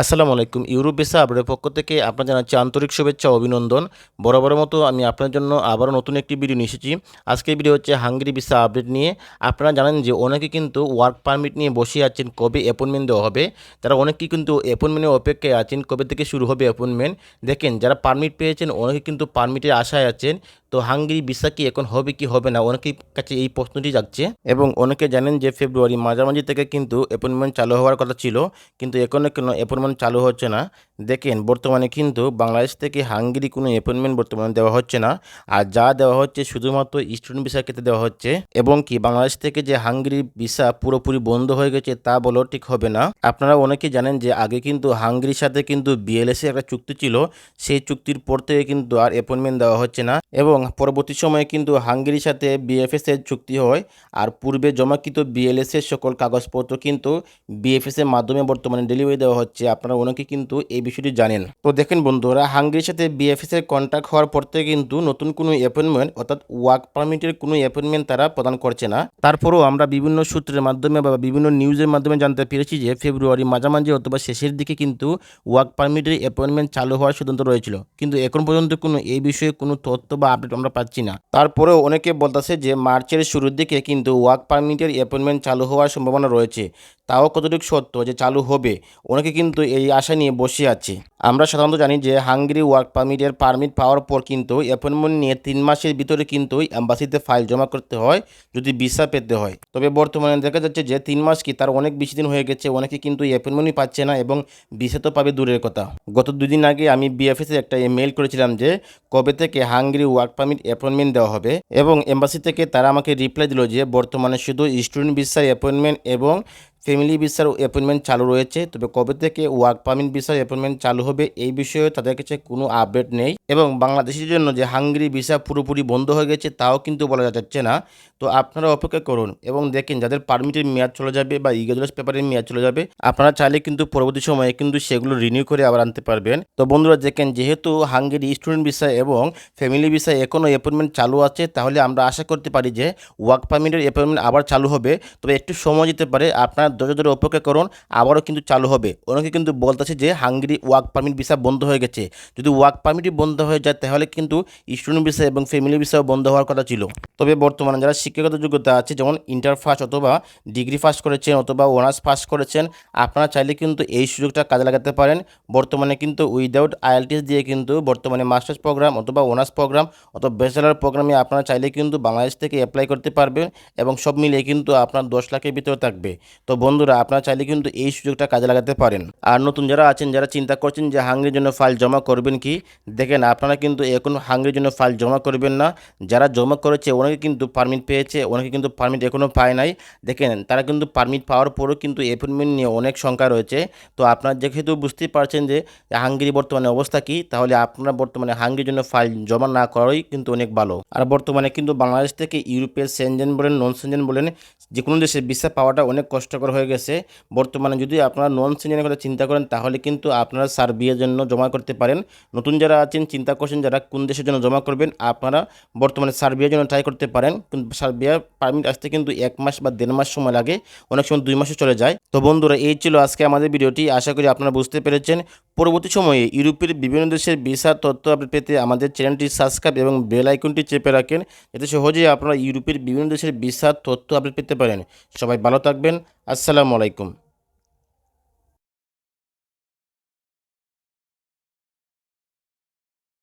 আসসালামু আলাইকুম। Europe visa আপডেটের পক্ষ থেকে আপনার জানাচ্ছি আন্তরিক শুভেচ্ছা অভিনন্দন। বরাবরের মতো আমি আপনার জন্য আবারও নতুন একটি ভিডিও নিয়ে এসেছি। আজকের ভিডিও হচ্ছে হাঙ্গেরি ভিসা আপডেট নিয়ে। আপনারা জানেন যে অনেকে কিন্তু ওয়ার্ক পারমিট নিয়ে বসে আছেন কবে অ্যাপয়েন্টমেন্ট দেওয়া হবে। তারা অনেকেই কিন্তু অ্যাপয়েন্টমেন্টের অপেক্ষায় আছেন কবে থেকে শুরু হবে অ্যাপয়েন্টমেন্ট। দেখেন, যারা পারমিট পেয়েছেন, অনেকে কিন্তু পারমিটের আশায় আছেন। তো হাঙ্গেরি ভিসা কি এখন হবে কি হবে না? অনেকের কাছে এই প্রশ্নটি যাচ্ছে এবং অনেকে জানেন যে ফেব্রুয়ারি মাঝামাঝি থেকে কিন্তু অ্যাপয়েন্টমেন্ট চালু হওয়ার কথা ছিল, কিন্তু এখন কোনো অ্যাপয়েন্টমেন্ট চালু হচ্ছে না? দেখেন, বর্তমানে কিন্তু বাংলাদেশ থেকে হাঙ্গেরি কোনো অ্যাপয়েন্টমেন্ট বর্তমানে দেওয়া হচ্ছে না। আর যা দেওয়া হচ্ছে শুধুমাত্র স্টুডেন্ট ভিসার ক্ষেত্রে দেওয়া হচ্ছে। এবং কি বাংলাদেশ থেকে যে হাঙ্গেরি ভিসা পুরোপুরি বন্ধ হয়ে গেছে তা বলেও ঠিক হবে না। আপনারা অনেকে জানেন যে আগে কিন্তু হাঙ্গেরির সাথে কিন্তু বিএলএসে একটা চুক্তি ছিল। সেই চুক্তির পর থেকে কিন্তু আর অ্যাপয়েন্টমেন্ট দেওয়া হচ্ছে না। এবং পরবর্তী সময়ে কিন্তু হাঙ্গেরির সাথে বিএফএস এর চুক্তি হয়। আর পূর্বে জমাকৃত বিএলএস এর সকল কাগজপত্র কিন্তু বিএফএস এর মাধ্যমে বর্তমানে ডেলিভারি দেওয়া হচ্ছে। আপনারা অনেকে কিন্তু এই বিষয়টি জানেন। তো দেখেন বন্ধুরা, হাঙ্গেরির সাথে বিএফএস এর কন্ট্যাক্ট হওয়ার পর থেকে কিন্তু নতুন কোনো অ্যাপয়েন্টমেন্ট অর্থাৎ ওয়ার্ক পারমিটের কোনো অ্যাপয়েন্টমেন্ট তারা প্রদান করছে না। তারপরেও আমরা বিভিন্ন সূত্রের মাধ্যমে বা বিভিন্ন নিউজের মাধ্যমে জানতে পেরেছি যে ফেব্রুয়ারি মাঝামাঝি অথবা শেষের দিকে কিন্তু ওয়ার্ক পারমিটের অ্যাপয়েন্টমেন্ট চালু হওয়ার সিদ্ধান্ত রয়েছিল। কিন্তু এখন পর্যন্ত কোনো এই বিষয়ে কোনো তথ্য বা আপডেট আমরা পাচ্ছি না। তারপরেও অনেকে বলতেছে যে মার্চের শুরুর দিকে কিন্তু ওয়ার্ক পারমিটের অ্যাপয়েন্টমেন্ট চালু হওয়ার সম্ভাবনা রয়েছে। তাও কতটুকু সত্য যে চালু হবে? অনেকে কিন্তু এই আশা নিয়ে বসে আছে আমরা সাধারণত জানি যে হাঙ্গেরি ওয়ার্ক পারমিটের পারমিট পাওয়ার পর কিন্তু অ্যাপয়েন্টমেন্ট নিয়ে তিন মাসের ভিতরে কিন্তু অ্যাম্বাসিতে ফাইল জমা করতে হয়, যদি ভিসা পেতে হয়। তবে বর্তমানে দেখা যাচ্ছে যে তিন মাস কি তার অনেক বেশি দিন হয়ে গেছে, অনেকে কিন্তু অ্যাপয়েন্টমেন্টই পাচ্ছে না এবং ভিসা তো পাবে দূরের কথা। গত দুদিন আগে আমি বিএফএসে একটা মেল করেছিলাম যে কবে থেকে হাঙ্গেরি ওয়ার্ক পারমিট অ্যাপয়েন্টমেন্ট দেওয়া হবে এবং এম্বাসি থেকে তারা আমাকে রিপ্লাই দিল যে বর্তমানে শুধু স্টুডেন্ট ভিসার অ্যাপয়েন্টমেন্ট এবং ফ্যামিলি ভিসার অ্যাপয়েন্টমেন্ট চালু রয়েছে। তবে কবে থেকে ওয়ার্ক পারমিট ভিসার অ্যাপয়েন্টমেন্ট চালু হবে এই বিষয়ে তাদের কাছে কোনো আপডেট নেই। এবং বাংলাদেশের জন্য যে হাঙ্গেরি ভিসা পুরোপুরি বন্ধ হয়ে গেছে তাও কিন্তু বলা যাচ্ছে না। তো আপনারা অপেক্ষা করুন এবং দেখেন যাদের পারমিটের মেয়াদ চলে যাবে বা ইগেজলেস পেপারের মেয়াদ চলে যাবে, আপনারা চাইলে কিন্তু পরবর্তী সময়ে কিন্তু সেগুলো রিনিউ করে আবার আনতে পারবেন। তো বন্ধুরা, দেখেন যেহেতু হাঙ্গেরি স্টুডেন্ট ভিসা এবং ফ্যামিলি ভিসা এখনও অ্যাপয়েন্টমেন্ট চালু আছে, তাহলে আমরা আশা করতে পারি যে ওয়ার্ক পারমিটের অ্যাপয়েন্টমেন্ট আবার চালু হবে। তবে একটু সময় যেতে পারে, আপনার ধৈর্য ধরে অপেক্ষা করুন, আবারও কিন্তু চালু হবে। অনেকে কিন্তু বলতেছে যে হাঙ্গেরি ওয়ার্ক পারমিট ভিসা বন্ধ হয়ে গেছে। যদি ওয়ার্ক পারমিটই বন্ধ হয়ে যায়, তাহলে কিন্তু স্টুডেন্ট ভিসা এবং ফ্যামিলি ভিসাও বন্ধ হওয়ার কথা ছিল। তবে বর্তমানে যারা শিক্ষাগত যোগ্যতা আছে, যেমন ইন্টার ফার্স্ট অথবা ডিগ্রি ফার্স্ট করেছেন অথবা অনার্স ফার্স্ট করেছেন, আপনারা চাইলে কিন্তু এই সুযোগটা কাজে লাগাতে পারেন। বর্তমানে কিন্তু উইদাউট আইএলটিএস দিয়ে কিন্তু বর্তমানে মাস্টার্স প্রোগ্রাম অথবা অনার্স প্রোগ্রাম অথবা ব্যাচেলার প্রোগ্রামে আপনারা চাইলে কিন্তু বাংলাদেশ থেকে অ্যাপ্লাই করতে পারবেন এবং সব মিলিয়ে কিন্তু আপনার দশ লাখের ভিতরে থাকবে। তো বন্ধুরা, আপনারা চাইলে কিন্তু এই সুযোগটা কাজে লাগাতে পারেন। আর নতুন যারা আছেন, যারা চিন্তা করছেন যে হাঙ্গের জন্য ফাইল জমা করবেন কি, দেখেন আপনারা কিন্তু এখন হাঙ্গের জন্য ফাইল জমা করবেন না। যারা জমা করেছে অনেকে কিন্তু পারমিট পেয়েছে অনেকে কিন্তু পারমিট এখনও পায় নাই। দেখেন, তারা কিন্তু পারমিট পাওয়ার পরেও কিন্তু অ্যাপয়েন্টমেন্ট নিয়ে অনেক সংখ্যা রয়েছে। তো আপনারা যেহেতু বুঝতেই পারছেন যে হাঙ্গেরি বর্তমানে অবস্থা কি, তাহলে আপনারা বর্তমানে হাঙ্গেরির জন্য ফাইল জমা না করাই কিন্তু অনেক ভালো। আর বর্তমানে কিন্তু বাংলাদেশ থেকে ইউরোপের সেনজেন বলেন নন সেনজেন বলেন যে কোনো দেশে ভিসা পাওয়াটা অনেক কষ্টকর হয়ে গেছে। বর্তমানে যদি আপনারা নন সেনজেনের কথা চিন্তা করেন, তাহলে কিন্তু আপনারা সার্বিয়ার জন্য জমা করতে পারেন। নতুন যারা আছেন, চিন্তা করছেন যারা কোন দেশের জন্য জমা করবেন, আপনারা বর্তমানে সার্বিয়ার জন্য ট্রাই করতে পারেন। কিন্তু সার্বিয়ার পারমিট আসতে কিন্তু এক মাস বা দেড় মাস সময় লাগে, অনেক সময় দুই মাসে চলে যায়। তো বন্ধুরা, এই ছিল আজকে আমাদের ভিডিওটি। আশা করি আপনারা বুঝতে পেরেছেন। পরবর্তী সময়ে ইউরোপের বিভিন্ন দেশের ভিসা তথ্য আপডেট পেতে আমাদের চ্যানেলটি সাবস্ক্রাইব এবং বেল আইকনটি চেপে রাখেন। যাতে সহজেই আপনারা ইউরোপের বিভিন্ন দেশের ভিসা তথ্য আপডেট পেতে পারেন। সবাই ভালো থাকবেন। আসসালামু আলাইকুম।